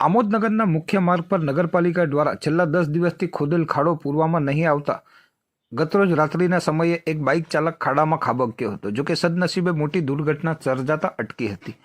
આમોદનગરના મુખ્ય માર્ગ પર નગરપાલિકા દ્વારા છેલ્લા દસ દિવસથી ખોદેલ ખાડો પૂરવામાં નહીં આવતા ગતરોજ રાત્રિના સમયે એક બાઇક ચાલક ખાડામાં ખાબક્યો હતો, જોકે સદનસીબે મોટી દુર્ઘટના સર્જાતા અટકી હતી.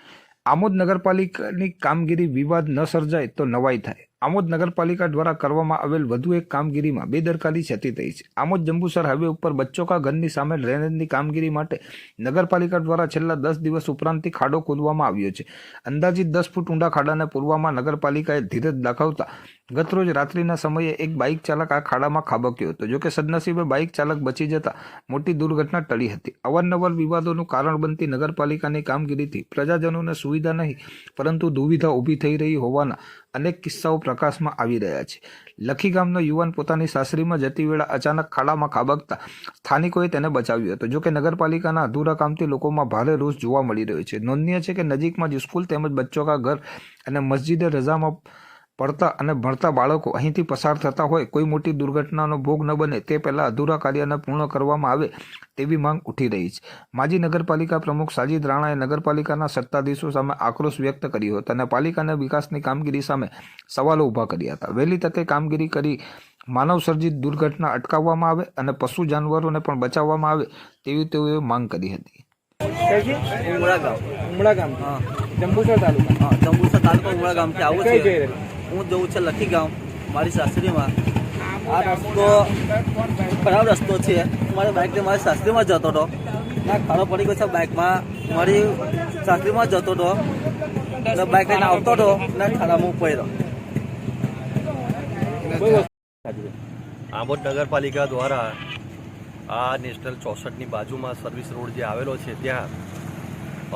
આમોદ નગરપાલિકાની કામગીરી વિવાદ ન સર્જાય તો નવાઈ થાય. આમોદ નગરપાલિકા દ્વારા કરવામાં આવેલ વધુ એક કામગીરીમાં બેદરકારી છતી થઈ છે. આમોદ જંબુસર હાઈવે ઉપર બચ્ચોકા ઘરની સામે ડ્રેનેજની કામગીરી માટે નગરપાલિકા દ્વારા છેલ્લા દસ દિવસ ઉપરાંતથી ખાડો ખોદવામાં આવ્યો છે. અંદાજિત દસ ફૂટ ઊંડા ખાડાને પૂરવામાં નગરપાલિકાએ ધીરજ દાખવતા ગતરોજ રાત્રિના સમયે એક બાઇક ચાલક આ ખાડામાં ખાબક્યો હતો. જોકે સદનસીબે બાઇક ચાલક બચી જતા મોટી દુર્ઘટના ટળી હતી. અવારનવાર વિવાદોનું કારણ બનતી નગરપાલિકાની કામગીરીથી પ્રજાજનોને સુવિધા નહીં, પરંતુ દુવિધા ઊભી થઈ રહી હોવાના અનેક કિસ્સાઓ પ્રકાશમાં આવી રહ્યા છે. લખી ગામનો યુવાન પોતાની સાસરીમાં જતી વેળા અચાનક ખાડામાં ખાબકતા સ્થાનિકોએ તેને બચાવ્યો હતો. જોકે નગરપાલિકાના અધૂરા કામથી લોકોમાં ભારે રોષ જોવા મળી રહ્યો છે. નોંધનીય છે કે નજીકમાં જ સ્કૂલ તેમજ બચ્ચો કા ઘર અને મસ્જિદે રજામાં પડતા અને ભણતા બાળકો અહીંથી પસાર થતા હોય કોઈ મોટી દુર્ઘટનાનો ભોગ ન બને તે પહેલાં અધૂરા કાર્યને પૂર્ણ કરવામાં આવે તેવી માંગ ઉઠી રહી છે. માજી નગરપાલિકા પ્રમુખ સાજીદ રાણાએ નગરપાલિકાના સત્તાધીશો સામે આક્રોશ વ્યક્ત કર્યો હતો અને પાલિકાના વિકાસની કામગીરી સામે સવાલો ઊભા કર્યા હતા. વહેલી તકે કામગીરી કરી માનવસર્જિત દુર્ઘટના અટકાવવામાં આવે અને પશુ જાનવરોને પણ બચાવવામાં આવે તેવી તેઓએ માંગ કરી હતી. ઉમળા ગામ. ઉમળા ગામ. હા. જંબુસર તાલુકા. હા જંબુસર તાલુકા ઉમળા ગામથી આવું છે. હું જઉં છે લખી ગામ મારી સાસરીમાં. આ રસ્તો ખરાબ રસ્તો છે. મારી બાઇકને મારી સાસરીમાં જતો હતો. ના ખાડો પડી ગયો છે બાઇકમાં મારી સાસરીમાં જતો હતો. એટલે બાઇક લઈને આવતો હતો. ને ખાડામાં પડ્યો. આંબોદ નગરપાલિકા દ્વારા આ નેશનલ ચોસઠની બાજુમાં સર્વિસ રોડ જે આવેલો છે ત્યાં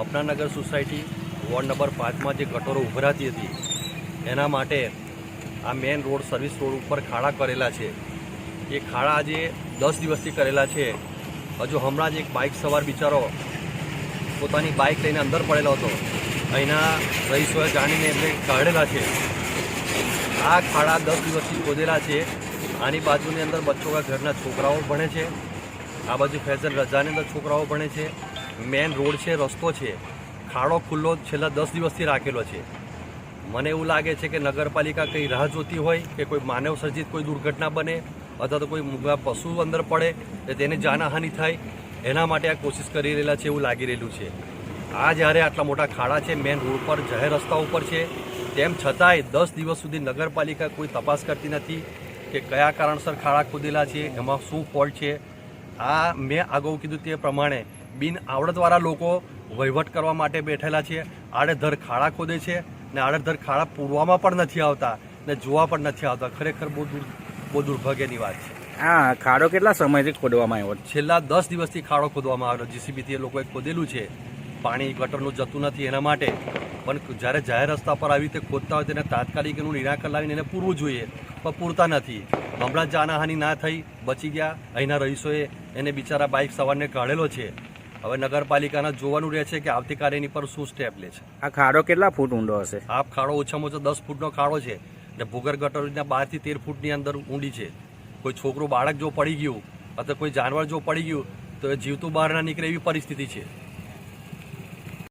અપનાનગર સોસાયટી વોર્ડ નંબર પાંચમાં જે ગટરો ઉભરાતી હતી એના માટે આ મેન રોડ સર્વિસ રોડ ઉપર ખાડા કરેલા છે. એ ખાડા આજે દસ દિવસથી કરેલા છે. હજુ હમણાં જ એક બાઇક સવાર બિચારો પોતાની બાઇક લઈને અંદર પડેલો હતો. અહીંના રહીશોએ જાણીને એમને કાઢેલા છે. આ ખાડા દસ દિવસથી ખોદેલા છે. આની બાજુની અંદર બચ્ચો કા ઘરના છોકરાઓ ભણે છે. આ બાજુ ફેઝલ રજાની અંદર છોકરાઓ ભણે છે. મેન રોડ છે, રસ્તો છે. ખાડો ખુલ્લો છેલ્લા દસ દિવસથી રાખેલો છે. મને એવું લાગે છે કે નગરપાલિકા કંઈ રાહ જોતી હોય કે કોઈ માનવ સર્જિત કોઈ દુર્ઘટના બને અથવા તો કોઈ પશુ અંદર પડે તો તેને જાનહાનિ થાય, એના માટે આ કોશિશ કરી રહેલા છે એવું લાગી રહેલું છે. આ જ્યારે આટલા મોટા ખાડા છે, મેન રોડ પર, જાહેર રસ્તા ઉપર છે, તેમ છતાંય દસ દિવસ સુધી નગરપાલિકા કોઈ તપાસ કરતી નથી કે કયા કારણસર ખાડા ખોદેલા છે, એમાં શું ફોલ્ટ છે. આ મેં અગાઉ કીધું તે પ્રમાણે બિન આવડતવાળા લોકો વહીવટ કરવા માટે બેઠેલા છે. આડેધર ખાડા ખોદે છે. ને આડરધર ખાડા પૂરવામાં પણ નથી આવતા ને જોવા પણ નથી આવતા. ખરેખર બહુ દુર બહુ દુર્ભાગ્યની વાત છે. હા ખાડો કેટલા સમયથી ખોદવામાં આવ્યો? છેલ્લા દસ દિવસથી ખાડો ખોદવામાં આવ્યો. જીસીબીથી એ લોકોએ ખોદેલું છે. પાણી ગટરનું જતું નથી એના માટે. પણ જ્યારે જાહેર રસ્તા પર આવી રીતે ખોદતા હોય તેને તાત્કાલિક એનું નિરાકરણ લાવીને એને પૂરવું જોઈએ. પણ પૂરતા નથી. હમણાં જ જાનહાનિ ના થઈ બચી ગયા. અહીંના રહીશોએ એને બિચારા બાઇક સવારને કાઢેલો છે. હવે નગરપાલિકાના જોવાનું રહે છે કે આવતીકાલે એની પર શું સ્ટેપ લે છે. આ ખાડો કેટલા ફૂટ ઊંડો હશે? આ ખાડો ઓછામાં ઓછો દસ ફૂટનો ખાડો છે. ને ભૂગર ગટરના બારથી તેર ફૂટની અંદર ઊંડી છે. કોઈ છોકરું બાળક જો પડી ગયું અથવા કોઈ જાનવર જો પડી ગયું તો એ જીવતું બહાર ના નીકળે એવી પરિસ્થિતિ છે.